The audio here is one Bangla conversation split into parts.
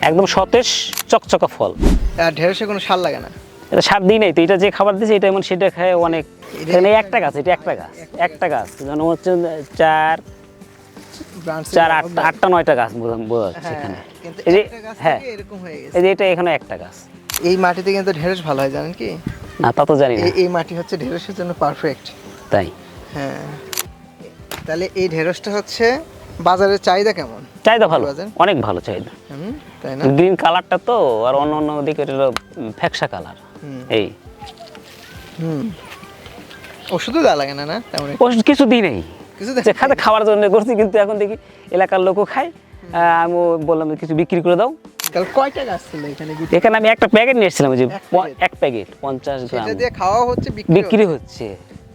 একদম সতেজ চকচকা ফল। আর ঢেঁড়সে কোনো সার লাগে না। এটা সার দিই নাই তো এটা যে খাবার দিয়েছে এটা এমন সেটা খায় অনেক। এখানে একটা গাছ এটা একটা গাছ একটা গাছ। যেন হচ্ছে চার চার আটটা আটটা নয়টা গাছ বোঝা- যাচ্ছে এখানে। কিন্তু এই যে একটা গাছ হ্যাঁ এই যে এটা এখানে একটা গাছ। এই মাটিতে কিন্তু ঢেঁড়স ভালো হয় জানেন কি? না তা তো জানি না। এই এই মাটি হচ্ছে ঢেঁড়সের জন্য পারফেক্ট তাই? হ্যাঁ। তাহলে এই ঢেঁড়সটা হচ্ছে বাজারের চাহিদা কেমন? চাহিদা ভালো? অনেক ভালো চাহিদা। তাই না? গ্রিন কালারটা তো আর অন্য অন্য দিকে ফ্যাকসা কালার এই। হুম। ওষুধও দেওয়া লাগে না না? তেমন ওষুধ কিছু দিই নেই। কিছু খাতে খাওয়ার জন্য করছি কিন্তু এখন দেখি এলাকার লোকও খায়। আমি বললাম কিছু বিক্রি করে দাও। কয়টা গাছ ছিল এখানে এখানে আমি একটা প্যাকেট যে এক প্যাকেট? পঞ্চাশ গ্রাম। সেটা দিয়ে খাওয়া হচ্ছে বিক্রি হচ্ছে।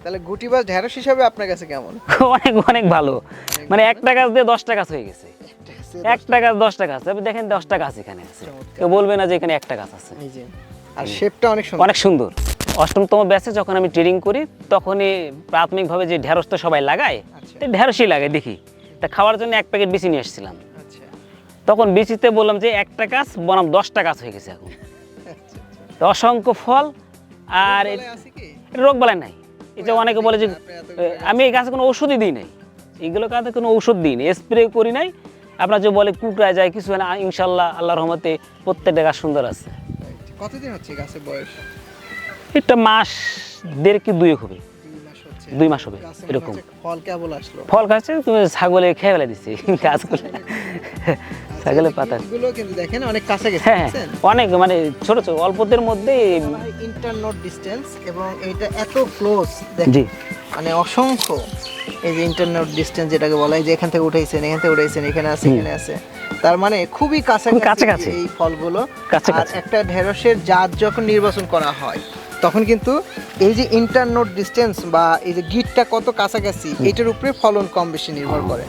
তাহলে গুটি ঢেঁড়স হিসাবে আপনার কাছে কেমন? অনেক অনেক ভালো। মানে একটা গাছ দিয়ে দশটা গাছ হয়ে গেছে। একটা গাছ দশটা গাছ আপনি দেখেন দশটা গাছ এখানে আছে। কেউ বলবে না যে এখানে একটা গাছ আছে। আর শেপটা অনেক সুন্দর। অনেক সুন্দর। অষ্টমতম ব্যাচে যখন আমি ট্রেনিং করি তখনই প্রাথমিকভাবে যে ঢেঁড়স তো সবাই লাগায় আচ্ছা। তো ঢেঁড়সই লাগে দেখি। তা খাওয়ার জন্য এক প্যাকেট বিচি নিয়ে এসেছিলাম আচ্ছা। তখন বিচিতে বললাম যে একটা গাছ বনাম দশটা গাছ হয়ে গেছে এখন। আচ্ছা, তো অসংখ্য ফল আর বলে রোগ বালাই নাই। এটা অনেকে বলে যে আমি এই গাছে কোনো ওষুধই দিই নাই। এইগুলো কাতে কোনো ঔষধ দিই স্প্রে করি নাই। আপনার যে বলে কুকড়ায় যায় কিছু না ইনশাল্লাহ আল্লাহ রহমতে প্রত্যেকটা গাছ সুন্দর আছে। কতদিন হচ্ছে গাছের বয়স? একটা মাস দেড় কি দুই হবে। দুই মাস হচ্ছে। দুই মাস হবে এরকম। ফল কেবল আসলো? ফল খাচ্ছে তুমি ছাগলে খেয়ে ফেলে দিচ্ছি গাছগুলো। ছাগলের পাতা। গুলো কিন্তু দেখেন অনেক কাছে গেছে হ্যাঁ অনেক মানে ছোট ছোট অল্পদের মধ্যে ইন্টারনোট ডিস্টেন্স এবং এটা এত ক্লোজ জি। মানে অসংখ্য। এই যে ইন্টারনোট ডিস্টেন্স যেটাকে বলা হয় যে এখান থেকে উঠাইছেন এখান থেকে উঠাইছেন এখানে আছে এখানে আছে। তার মানে খুবই কাছাকাছি। এই ফলগুলো। আর একটা ঢেঁড়সের জাত যখন নির্বাচন করা হয় তখন কিন্তু এই যে ইন্টারনোট ডিস্টেন্স বা এই যে গিটটা কত কাছাকাছি এটার উপরে ফলন কম বেশি নির্ভর করে।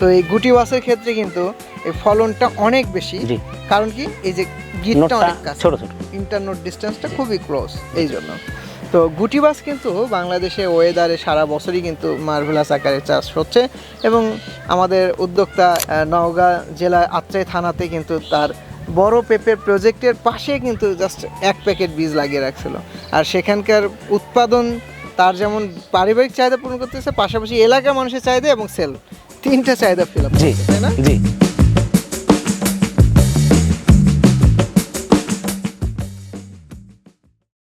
তো এই গুটি ওয়াসের ক্ষেত্রে কিন্তু এই ফলনটা অনেক বেশি। কারণ কি? এই যে গিটটা অনেক কাছে। ছোট ছোট। ইন্টারনোট ডিস্টেন্সটা খুবই ক্লোজ এই জন্য। তো গুটি বাস কিন্তু বাংলাদেশে ওয়েদারে সারা বছরই কিন্তু মার্ভেলাস আকারে চাষ হচ্ছে এবং আমাদের উদ্যোক্তা নওগাঁ জেলার আত্রাই থানাতে কিন্তু তার বড় পেঁপের প্রজেক্টের পাশে কিন্তু জাস্ট এক প্যাকেট বীজ লাগিয়ে রাখছিল। আর সেখানকার উৎপাদন তার যেমন পারিবারিক চাহিদা পূরণ করতেছে পাশাপাশি এলাকার মানুষের চাহিদা এবং সেল তিনটা চাহিদা ফিল আপ জি তাই না? জি।